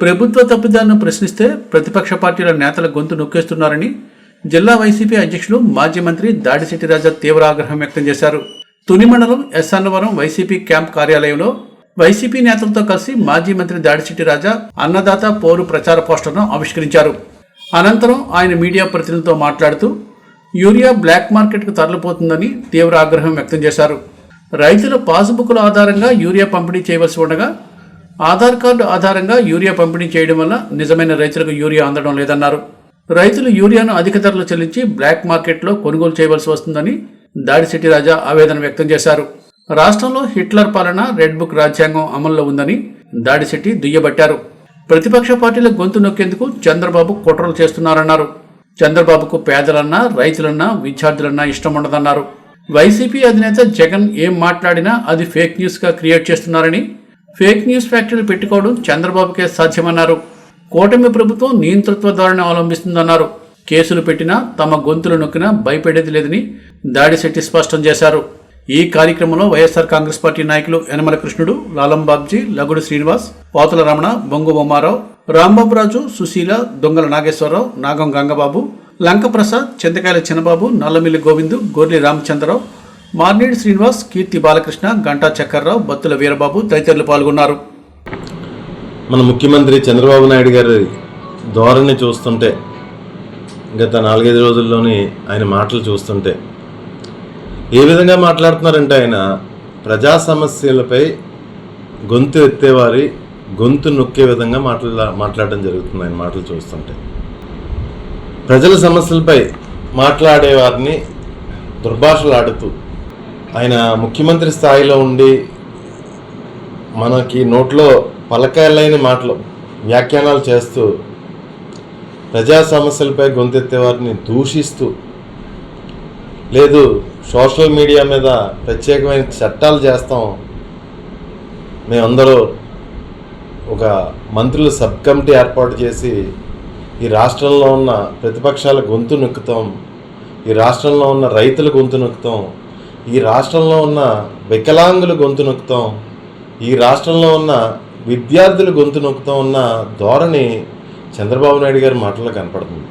ప్రభుత్వ తప్పిదాలను ప్రశ్నిస్తే ప్రతిపక్ష పార్టీల నేతల గొంతు నొక్కేస్తున్నారని జిల్లా వైసీపీ అధ్యక్షులు మాజీ మంత్రి దాడిశెట్టి రాజా తీవ్ర ఆగ్రహం వ్యక్తం చేశారు. తుని మండలం ఎస్ అన్నవరం వైసీపీ క్యాంప్ కార్యాలయంలో వైసీపీ నేతలతో కలిసి మాజీ మంత్రి దాడిశెట్టి రాజా అన్నదాత పోరు ప్రచార పోస్టర్ను ఆవిష్కరించారు. అనంతరం ఆయన మీడియా ప్రతినిధులతో మాట్లాడుతూ యూరియా బ్లాక్ మార్కెట్కు తరలిపోతుందని తీవ్ర ఆగ్రహం వ్యక్తం చేశారు. రైతుల పాస్బుక్ల ఆధారంగా యూరియా పంపిణీ చేయవలసి ఉండగా ఆధార్ కార్డు ఆధారంగా యూరియా పంపిణీ చేయడం వల్ల నిజమైన రైతులకు యూరియా అందడం లేదన్నారు. రైతులు యూరియాను అధిక ధరలు చెల్లించి బ్లాక్ మార్కెట్లో కొనుగోలు చేయవలసి వస్తుందని దాడిశెట్టి రాజా ఆవేదన వ్యక్తం చేశారు. రాష్ట్రంలో హిట్లర్ పాలన రెడ్ బుక్ రాజ్యాంగం అమల్లో ఉందని దాడిశెట్టి దుయ్యబట్టారు. ప్రతిపక్ష పార్టీల గొంతు నొక్కేందుకు చంద్రబాబు కుట్రలు చేస్తున్నారన్నారు. చంద్రబాబుకు పేదలన్నా రైతులన్నా విద్యార్థులన్నా ఇష్టం ఉండదన్నారు. వైసీపీ అధినేత జగన్ ఏం మాట్లాడినా అది ఫేక్ న్యూస్గా క్రియేట్ చేస్తున్నారని ఫేక్ న్యూస్ ఫ్యాక్టరీలు పెట్టుకోవడం చంద్రబాబుకే సాధ్యమన్నారు. కూటమి ప్రభుత్వం నియంతృత్వ ధోరణి అవలంబిస్తుందన్నారు. కేసులు పెట్టినా తమ గొంతులు నొక్కినా భయపడేది లేదని దాడిశెట్టి స్పష్టం చేశారు. ఈ కార్యక్రమంలో వైఎస్ఆర్ కాంగ్రెస్ పార్టీ నాయకులు యనమల కృష్ణుడు లాలం బాబ్జీ లగుడు శ్రీనివాస్ పోతల రమణ బొంగు బొమ్మారావు రాంబాబురాజు సుశీల దొంగల నాగేశ్వరరావు నాగం గంగబాబు లంక ప్రసాద్ చింతకాయల చిన్నబాబు నల్లమిల్లి గోవిందు గోర్లి రామచంద్రరావు మార్నేడి శ్రీనివాస్ కీర్తి బాలకృష్ణ గంటా చక్కర్రావు బత్తుల వీరబాబు తదితరులు పాల్గొన్నారు. మన ముఖ్యమంత్రి చంద్రబాబు నాయుడు గారి ధోరణి చూస్తుంటే గత నాలుగైదు రోజుల్లోని ఆయన మాటలు చూస్తుంటే ఏ విధంగా మాట్లాడుతున్నారంటే ఆయన ప్రజా సమస్యలపై గొంతు ఎత్తేవారి గొంతు నొక్కే విధంగా మాట్లా మాట్లాడడం జరుగుతుంది ఆయన మాటలు చూస్తుంటే. ప్రజల సమస్యలపై మాట్లాడే వారిని దుర్భాషలాడుతూ ఆయన ముఖ్యమంత్రి స్థాయిలో ఉండి మనకి నోట్లో పలకాయలైన మాటలు వ్యాఖ్యానాలు చేస్తూ ప్రజా సమస్యలపై గొంతెత్తే వారిని దూషిస్తూ లేదు సోషల్ మీడియా మీద ప్రత్యేకమైన చట్టాలు చేస్తాం. మేమందరూ ఒక మంత్రుల సబ్ కమిటీ ఏర్పాటు చేసి ఈ రాష్ట్రంలో ఉన్న ప్రతిపక్షాల గొంతు నొక్కుతాం ఈ రాష్ట్రంలో ఉన్న రైతుల గొంతు నొక్కుతాం ఈ రాష్ట్రంలో ఉన్న వికలాంగుల గొంతు నొక్కుతాం ఈ రాష్ట్రంలో ఉన్న విద్యార్థుల గొంతు నొక్కుతాం ఉన్న ధోరణి చంద్రబాబు నాయుడు గారి మాటల్లో కనపడుతుంది.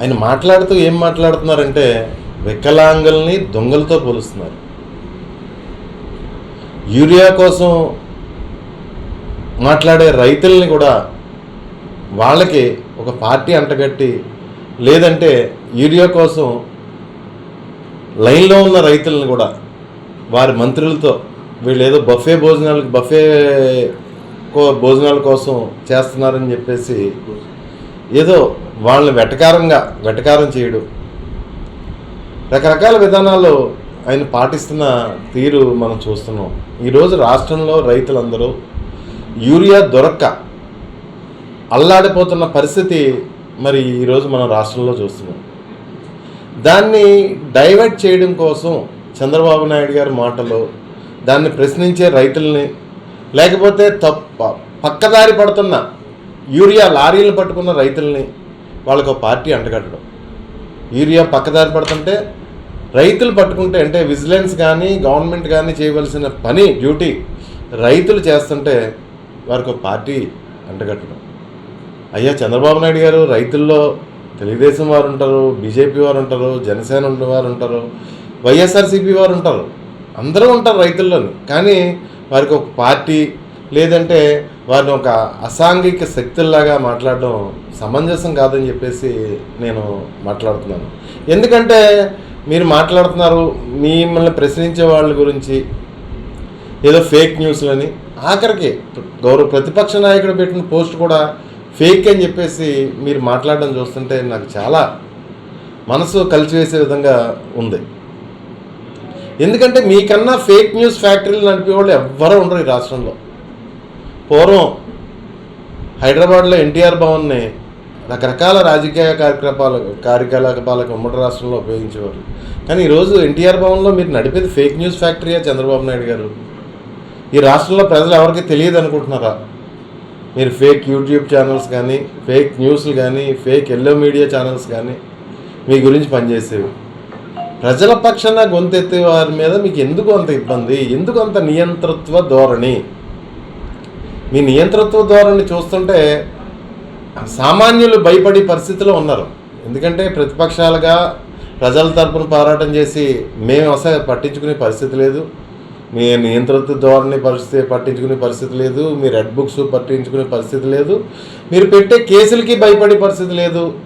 ఆయన మాట్లాడుతూ ఏం మాట్లాడుతున్నారంటే వికలాంగుల్ని దొంగలతో పోలుస్తున్నారు. యూరియా కోసం మాట్లాడే రైతుల్ని కూడా వాళ్ళకి ఒక పార్టీ అంటగట్టి లేదంటే యూరియా కోసం లైన్లో ఉన్న రైతులను కూడా వారి మంత్రులతో వీళ్ళు ఏదో బఫే భోజనాలకు బఫే కో భోజనాల కోసం చేస్తున్నారని చెప్పేసి ఏదో వాళ్ళని వెటకారంగా వెటకారం చేయడం. రకరకాల విధానాల్లో ఆయన పాటిస్తున్న తీరు మనం చూస్తున్నాం. ఈరోజు రాష్ట్రంలో రైతులందరూ యూరియా దొరక్క అల్లాడిపోతున్న పరిస్థితి మరి ఈరోజు మనం రాష్ట్రంలో చూస్తున్నాం. దాన్ని డైవర్ట్ చేయడం కోసం చంద్రబాబు నాయుడు గారి మాటలు దాన్ని ప్రశ్నించే రైతుల్ని లేకపోతే తప్ప పక్కదారి పడుతున్న యూరియా లారీలు పట్టుకున్న రైతుల్ని వాళ్ళకు ఒక పార్టీ అంటగట్టడం. యూరియా పక్కదారి పడుతుంటే రైతులు పట్టుకుంటే అంటే విజిలెన్స్ కానీ గవర్నమెంట్ కానీ చేయవలసిన పని డ్యూటీ రైతులు చేస్తుంటే వారికి ఒక పార్టీ అంటగట్టడం. అయ్యా చంద్రబాబు నాయుడు గారు రైతుల్లో తెలుగుదేశం వారు ఉంటారు బీజేపీ వారు ఉంటారు జనసేన వారు ఉంటారు వైఎస్ఆర్సీపీ వారు ఉంటారు. అందరూ ఉంటారు రైతుల్లోని. కానీ వారికి ఒక పార్టీ లేదంటే వారిని ఒక అసాంఘిక శక్తుల్లాగా మాట్లాడడం సమంజసం కాదని చెప్పేసి నేను మాట్లాడుతున్నాను. ఎందుకంటే మీరు మాట్లాడుతున్నారు మిమ్మల్ని ప్రశ్నించే వాళ్ళ గురించి ఏదో ఫేక్ న్యూస్లని. ఆఖరికి గౌరవ ప్రతిపక్ష నాయకుడు పెట్టిన పోస్ట్ కూడా ఫేక్ అని చెప్పేసి మీరు మాట్లాడడం చూస్తుంటే నాకు చాలా మనసు కలిసివేసే విధంగా ఉంది. ఎందుకంటే మీకన్నా ఫేక్ న్యూస్ ఫ్యాక్టరీలు నడిపే వాళ్ళు ఎవ్వరూ ఉండరు ఈ రాష్ట్రంలో. పూర్వం హైదరాబాద్లో ఎన్టీఆర్ భవన్ని రకరకాల రాజకీయ కార్యకలాపాల కార్యకలాపాలకు ఉమ్మడి రాష్ట్రంలో ఉపయోగించేవారు. కానీ ఈరోజు ఎన్టీఆర్ భవన్లో మీరు నడిపేది ఫేక్ న్యూస్ ఫ్యాక్టరీయా చంద్రబాబు నాయుడు గారు? ఈ రాష్ట్రంలో ప్రజలు ఎవరికి తెలియదు అనుకుంటున్నారా మీరు ఫేక్ యూట్యూబ్ ఛానల్స్ కానీ ఫేక్ న్యూస్లు కానీ ఫేక్ ఎల్లో మీడియా ఛానల్స్ కానీ మీ గురించి పనిచేసేవి. ప్రజల పక్షాన గొంతెత్తే వారి మీద మీకు ఎందుకు అంత ఇబ్బంది? ఎందుకు అంత నియంతృత్వ ధోరణి? మీ నియంతృత్వ ధోరణి చూస్తుంటే సామాన్యులు భయపడే పరిస్థితిలో ఉన్నారు. ఎందుకంటే ప్రతిపక్షాలుగా ప్రజల తరపున పోరాటం చేసి మేము అసలు పట్టించుకునే పరిస్థితి లేదు. మీ నియంత్రిత ధోరణి పరిస్థితి పట్టించుకునే పరిస్థితి లేదు మీ రెడ్ బుక్స్ పట్టించుకునే పరిస్థితి లేదు మీరు పెట్టే కేసులకి భయపడే పరిస్థితి లేదు.